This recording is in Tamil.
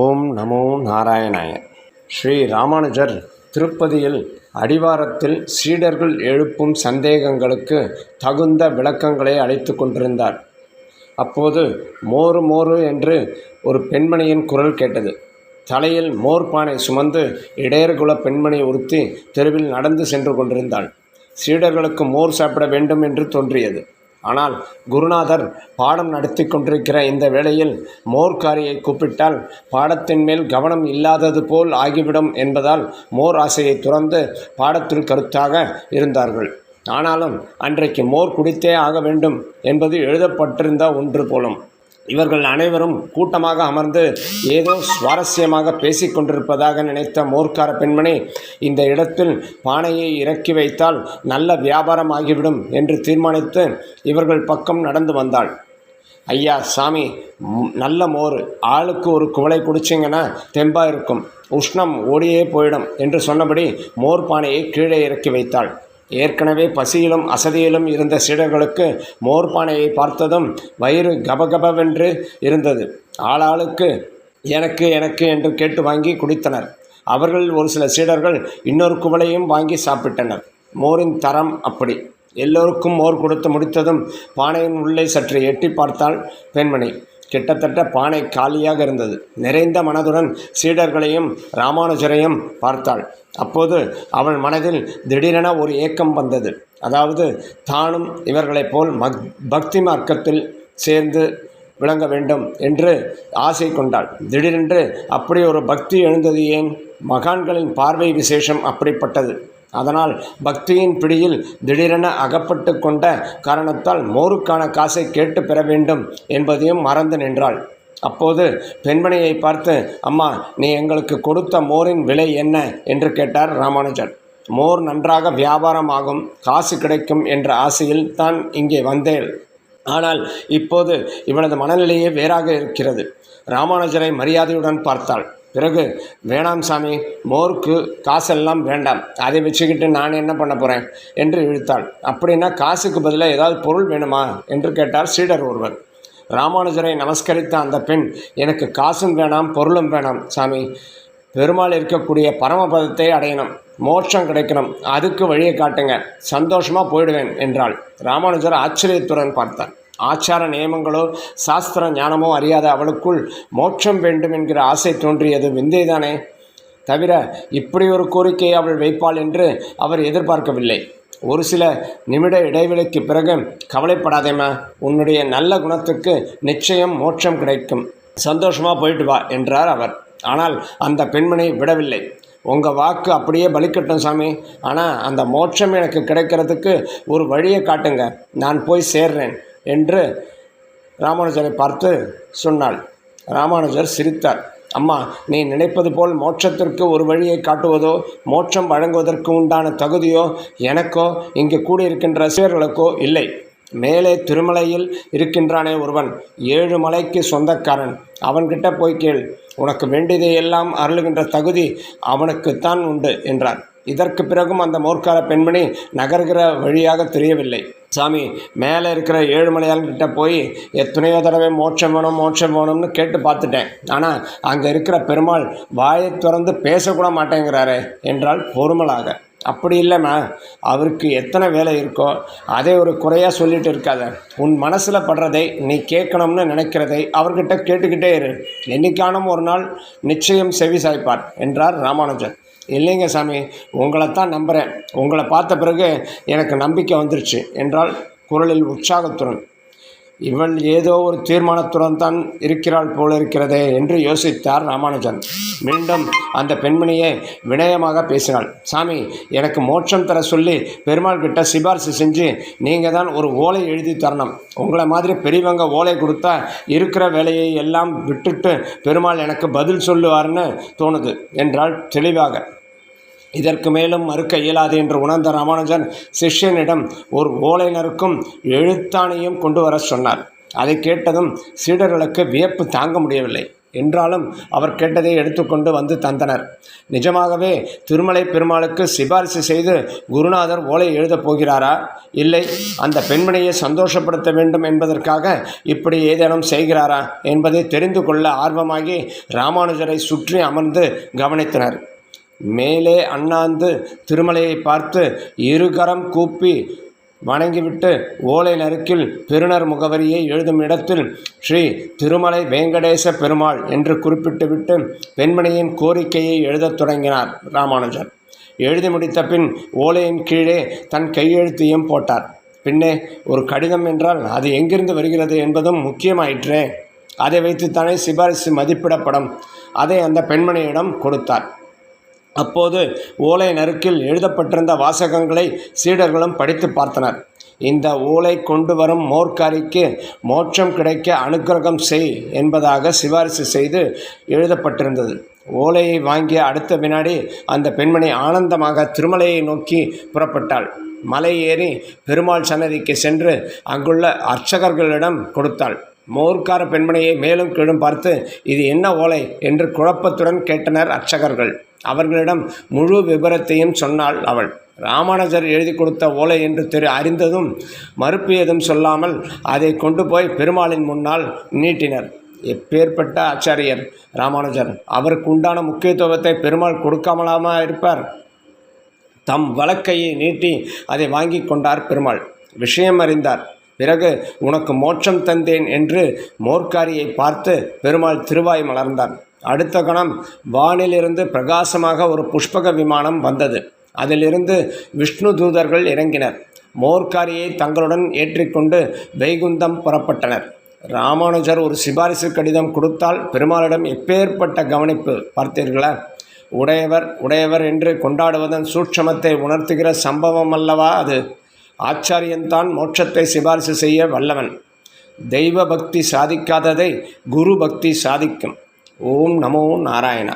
ஓம் நமோ நாராயணாய. ஸ்ரீ ராமானுஜர் திருப்பதியில் அடிவாரத்தில் சீடர்கள் எழுப்பும் சந்தேகங்களுக்கு தகுந்த விளக்கங்களை அளித்து கொண்டிருந்தார். அப்போது மோறு மோரு என்று ஒரு பெண்மணியின் குரல் கேட்டது. தலையில் மோர் பானை சுமந்து இடையர்குல பெண்மணி உறுத்தி தெருவில் நடந்து சென்று கொண்டிருந்தாள். சீடர்களுக்கு மோர் சாப்பிட வேண்டும் என்று தோன்றியது. ஆனால் குருநாதர் பாடம் நடத்தி கொண்டிருக்கிற இந்த வேளையில் மோர்காரியை கூப்பிட்டால் பாடத்தின் மேல் கவனம் இல்லாதது போல் ஆகிவிடும் என்பதால் மோர் ஆசையை துறந்து பாடத்தில் கருத்தாக இருந்தார்கள். ஆனாலும் அன்றைக்கு மோர் குடித்தே ஆக வேண்டும் என்பது எழுதப்பட்டிருந்த ஒன்று போலும். இவர்கள் அனைவரும் கூட்டமாக அமர்ந்து ஏதோ சுவாரஸ்யமாக பேசிக்கொண்டிருப்பதாக நினைத்த மோர்க்கார பெண்மணி இந்த இடத்தில் பானையை இறக்கி வைத்தால் நல்ல வியாபாரம் ஆகிவிடும் என்று தீர்மானித்து இவர்கள் பக்கம் நடந்து வந்தாள். ஐயா சாமி நல்ல மோர் ஆளுக்கு ஒரு குவளை குடிச்சிங்கன்னா தெம்பாக இருக்கும் உஷ்ணம் ஓடியே போயிடும் என்று சொன்னபடி மோர் பானையை கீழே இறக்கி வைத்தாள். ஏற்கனவே பசியிலும் அசதியிலும் இருந்த சீடர்களுக்கு மோர் பானையை பார்த்ததும் வயிறு கபகபவென்று இருந்தது. ஆளாளுக்கு எனக்கு எனக்கு என்று கேட்டு வாங்கி குடித்தனர். அவர்களில் ஒரு சில சீடர்கள் இன்னொரு குவளையும் வாங்கி சாப்பிட்டனர். மோரின் தரம் அப்படி. எல்லோருக்கும் மோர் கொடுத்து முடித்ததும் பானையின் உள்ளே சற்று எட்டி பார்த்தாள் பெண்மணி. கிட்டத்தட்ட பானை காலியாக இருந்தது. நிறைந்த மனதுடன் சீடர்களையும் ராமானுஜரையும் பார்த்தாள். அப்போது அவள் மனதில் திடீரென ஒரு ஏக்கம் வந்தது. அதாவது தானும் இவர்களைப் போல் மக் பக்தி மார்க்கத்தில் சேர்ந்து விளங்க வேண்டும் என்று ஆசை கொண்டாள். திடீரென்று அப்படி ஒரு பக்தி எழுந்தது ஏன்? மகான்களின் பார்வை விசேஷம் அப்படிப்பட்டது. அதனால் பக்தியின் பிடியில் திடீரென அகப்பட்டு கொண்ட காரணத்தால் மோருக்கான காசை கேட்டு பெற வேண்டும் என்பதையும் மறந்து நின்றாள். அப்போது பெண்மணியை பார்த்து அம்மா நீ எங்களுக்கு கொடுத்த மோரின் விலை என்ன? என்று கேட்டார் ராமானுஜர். மோர் நன்றாக வியாபாரமாகும் காசு கிடைக்கும் என்ற ஆசையில் தான் இங்கே வந்தேன். ஆனால் இப்போது இவனது மனநிலையே வேறாக இருக்கிறது. ராமானுஜரை மரியாதையுடன் பார்த்தாள். பிறகு வேணாம் சாமி மோருக்கு காசெல்லாம் வேண்டாம். அதை வச்சுக்கிட்டு நான் என்ன பண்ண போகிறேன் என்று இழுத்தாள். அப்படின்னா காசுக்கு பதிலாக ஏதாவது பொருள் வேணுமா? என்று கேட்டார் சீடர் ஒருவர். ராமானுஜரை நமஸ்கரித்த அந்த பெண் எனக்கு காசும் வேணாம் பொருளும் வேணாம் சாமி. பெருமாள் இருக்கக்கூடிய பரமபதத்தை அடையணும். மோட்சம் கிடைக்கணும். அதுக்கு வழியை காட்டுங்க. சந்தோஷமாக போயிடுவேன் என்றாள். ராமானுஜர் ஆச்சரியத்துடன் பார்த்தார். ஆச்சார நியமங்களோ சாஸ்திர ஞானமோ அறியாத அவளுக்குள் மோட்சம் வேண்டும் என்கிற ஆசை தோன்றியது விந்தைதானே? தவிர இப்படி ஒரு கோரிக்கையை அவள் வைப்பாள் என்று அவர் எதிர்பார்க்கவில்லை. ஒரு சில நிமிட இடைவெளிக்கு பிறகு கவலைப்படாதேம்மா உன்னுடைய நல்ல குணத்துக்கு நிச்சயம் மோட்சம் கிடைக்கும். சந்தோஷமாக போயிட்டு வா என்றார் அவர். ஆனால் அந்த பெண்மணி விடவில்லை. உங்கள் வாக்கு அப்படியே பலிக்கட்டும் சாமி. ஆனால் அந்த மோட்சம் எனக்கு கிடைக்கிறதுக்கு ஒரு வழியை காட்டுங்க. நான் போய் சேர்றேன். என்று ராமானுஜரை பார்த்து சொன்னாள். ராமானுஜர் சிரித்தார். அம்மா நீ நினைப்பது போல் மோட்சத்திற்கு ஒரு வழியை காட்டுவதோ மோட்சம் வழங்குவதற்கு உண்டான தகுதியோ எனக்கோ இங்கு கூடியிருக்கின்ற ரசிகர்களுக்கோ இல்லை. மேலே திருமலையில் இருக்கின்றானே ஒருவன் ஏழு மலைக்கு சொந்தக்காரன். அவன்கிட்ட போய் கேள். உனக்கு வேண்டியதை எல்லாம் அருளுகின்ற தகுதி அவனுக்குத்தான் உண்டு என்றான் இதற்கு பிறகும் அந்த மோர்க்கால பெண்மணி நகர்கிற வழியாக தெரியவில்லை. சாமி மேலே இருக்கிற ஏழுமலையாள்கிட்ட போய் எத்தனையோ தடவை மோட்சம் வேணும் மோட்சம் வேணும்னு கேட்டு பார்த்துட்டேன். ஆனால் அங்கே இருக்கிற பெருமாள் வாயை திறந்து பேசக்கூட மாட்டேங்கிறாரே என்றால் பொறுமலாக. அப்படி இல்லைம்மா அவருக்கு எத்தனை வேலை இருக்கோ அதை ஒரு குறையாக சொல்லிட்டு இருக்காத. உன் மனசில் படுறதை நீ கேட்கணும்னு நினைக்கிறதை அவர்கிட்ட கேட்டுக்கிட்டே இரு. என்னைக்கானும் ஒரு நாள் நிச்சயம் செவி சாய்ப்பார் என்றார் ராமானுஜன். இல்லைங்க சாமி உங்களைத்தான் நம்புகிறேன் உங்களை பார்த்த பிறகு எனக்கு நம்பிக்கை வந்துருச்சு. என்றால் குரலில் உற்சாகத்துடன் இவள் ஏதோ ஒரு தீர்மானத்துடன் தான் இருக்கிறாள் போல இருக்கிறதே என்று யோசித்தார் ராமானுஜன். மீண்டும் அந்த பெண்மணியே வினயமாக பேசினாள். சாமி எனக்கு மோட்சம் தர சொல்லி பெருமாள் கிட்ட சிபாரிசு செஞ்சு நீங்கள் தான் ஒரு ஓலை எழுதி தரணும். உங்களை மாதிரி பெரியவங்க ஓலை கொடுத்தா இருக்கிற வேலையை எல்லாம் விட்டுட்டு பெருமாள் எனக்கு பதில் சொல்லுவார்னு தோணுது என்றால் தெளிவாக. இதற்கு மேலும் மறுக்க இயலாது என்று உணர்ந்த ராமானுஜன் சிஷ்யனிடம் ஒரு ஓலைனருக்கும் எழுத்தாணையும் கொண்டு வர சொன்னார். அதை கேட்டதும் சீடர்களுக்கு வியப்பு தாங்க முடியவில்லை. என்றாலும் அவர் கேட்டதை எடுத்துக்கொண்டு வந்து தந்தனர். நிஜமாகவே திருமலை பெருமாளுக்கு சிபாரிசு செய்து குருநாதர் ஓலை எழுதப் போகிறாரா? இல்லை அந்த பெண்மணியை சந்தோஷப்படுத்த வேண்டும் என்பதற்காக இப்படி ஏதேனும் செய்கிறாரா? என்பதை தெரிந்து கொள்ள ஆர்வமாகி ராமானுஜரை சுற்றி அமர்ந்து கவனித்தனர். மேலே அண்ணாந்து திருமலையை பார்த்து இருகரம் கூப்பி வணங்கிவிட்டு ஓலை நறுக்கில் பெருநர் முகவரியை எழுதும் இடத்தில் ஸ்ரீ திருமலை வெங்கடேச பெருமாள் என்று குறிப்பிட்டுவிட்டு பெண்மணியின் கோரிக்கையை எழுதத் தொடங்கினார் ராமானுஜர். எழுதி முடித்த பின் ஓலையின் கீழே தன் கையெழுத்தையும் போட்டார். பின்னே ஒரு கடிதம் என்றால் அது எங்கிருந்து வருகிறது என்பதும் முக்கியமாயிற்றே. அதை வைத்துத்தானே சிபாரிசு மதிப்பிடப்படும் அதை அந்த பெண்மணியிடம் கொடுத்தார். அப்போது ஓலை நறுக்கில் எழுதப்பட்டிருந்த வாசகங்களை சீடர்களும் படித்து பார்த்தனர். இந்த ஓலை கொண்டு வரும் மோர்க்காரிக்கு மோட்சம் கிடைக்க அனுக்கிரகம் செய் என்பதாக சிபாரிசு செய்து எழுதப்பட்டிருந்தது. ஓலையை வாங்கிய அடுத்த வினாடி அந்த பெண்மணி ஆனந்தமாக திருமலையை நோக்கி புறப்பட்டாள். மலை ஏறி பெருமாள் சன்னதிக்கு சென்று அங்குள்ள அர்ச்சகர்களிடம் கொடுத்தாள். மோர்க்கார பெண்மணியை மேலும் கீழும் பார்த்து இது என்ன ஓலை? என்று குழப்பத்துடன் கேட்டனர் அர்ச்சகர்கள். அவர்களிடம் முழு விபரத்தையும் சொன்னாள் அவள். ராமானுஜர் எழுதி கொடுத்த ஓலை என்று தெரி அறிந்ததும் மறுப்பு ஏதும் சொல்லாமல் அதை கொண்டு போய் பெருமாளின் முன்னால் நீட்டினர். எப்பேற்பட்ட ஆச்சாரியர் ராமானுஜர். அவருக்கு உண்டான முக்கியத்துவத்தை பெருமாள் கொடுக்காமலாமா இருப்பார். தம் வழக்கையை நீட்டி அதை வாங்கி கொண்டார் பெருமாள். விஷயம் அறிந்தார். பிறகு உனக்கு மோட்சம் தந்தேன் என்று மோர்க்காரியை பார்த்து பெருமாள் திருவாய் மலர்ந்தார். அடுத்த கணம் வானிலிருந்து பிரகாசமாக ஒரு புஷ்பக விமானம் வந்தது. அதிலிருந்து விஷ்ணு தூதர்கள் இறங்கினர். மோர்க்காரியை தங்களுடன் ஏற்றிக்கொண்டு வைகுந்தம் புறப்பட்டனர். ராமானுஜர் ஒரு சிபாரிசு கடிதம் கொடுத்தால் பெருமாளிடம் எப்பேற்பட்ட கவனிப்பு பார்த்தீர்களா? உடையவர் உடையவர் என்று கொண்டாடுவதன் சூட்சமத்தை உணர்த்துகிற சம்பவம் அல்லவா அது? ஆச்சாரியன்தான் மோட்சத்தை சிபாரிசு செய்ய வல்லவன். தெய்வ பக்தி சாதிக்காததை குரு பக்தி சாதிக்கும். ஓம் நமோ நாராயணா.